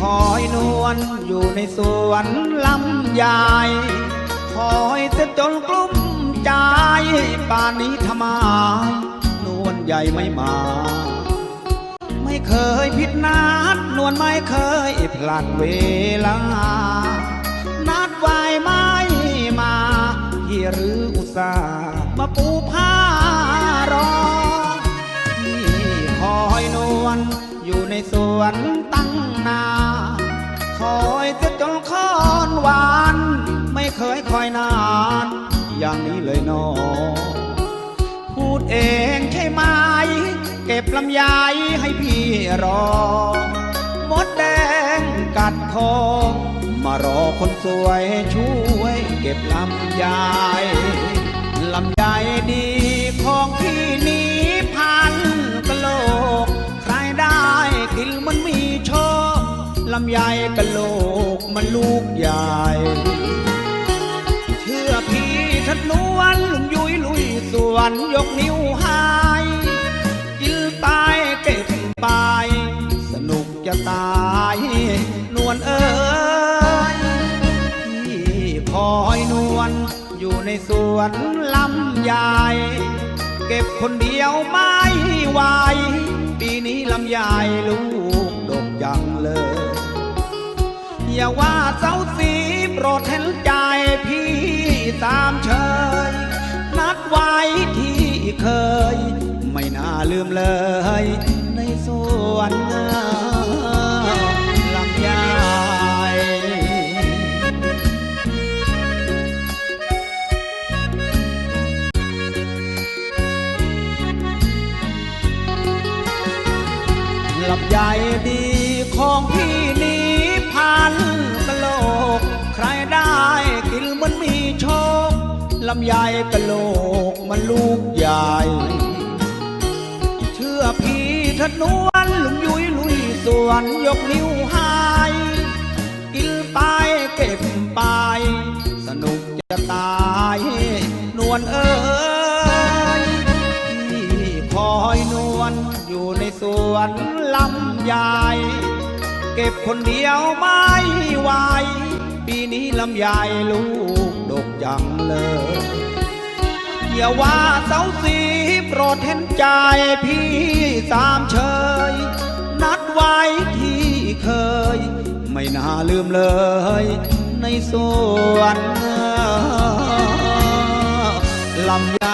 คอยนวลอยู่ในสวนลำใหญ่คอยจะจนกลุ้มใจป่านนี้ทำไมนวลใหญ่ไม่มา ไม่เคยผิดนัด นวลไม่เคยพลัดเวลา นัดไว้ไม่มาพี่หรืออุตส่าห์มาปูผ้ารอพี่คอยนวล อยู่ในสวนตั้งนานคอยจะจนคอนหวาน ไม่เคยคอยนาน อย่างนี้เลยนอ พูดเองใช่ไหม เก็บลำไยให้พี่รอ มดแดงกัดคอมารอคนสวยช่วย เก็บลำไยลำไยดีของพี่นี้ มันลูกใหญ่ เชื่อพี่ชัดนวลลุงยุยลุยสวนยกนิ้วหายกินตายเก็บไป สนุกจะตาย นวลเอ้ยพี่คอยนวลอยู่ในสวนลำใหญ่เก็บคนเดียวไม่ไหวปีนี้ลำใหญ่ลูก เคย ไม่น่าลืมเลย ในสวนลำไยลำไยดีของพี่นี้พันกะโลก ใครได้ ลำไยกะโลกมันลูกใหญ่ เชื่อพี่ถนวนลุงยุยลุยสวนยกนิ้วให้กินไปเก็บไป สนุกจะตาย นวลเอ้ยพี่คอยนวลอยู่ในสวนลำใหญ่เก็บคนเดียวไม่ไหวปีนี้ลำใหญ่ลูก กจังเลยอย่าว่าเสาสีโปรดเห็นใจพี่สามเชย นัดไว้ที่เคย ไม่น่าลืมเลย ในสวนลำไย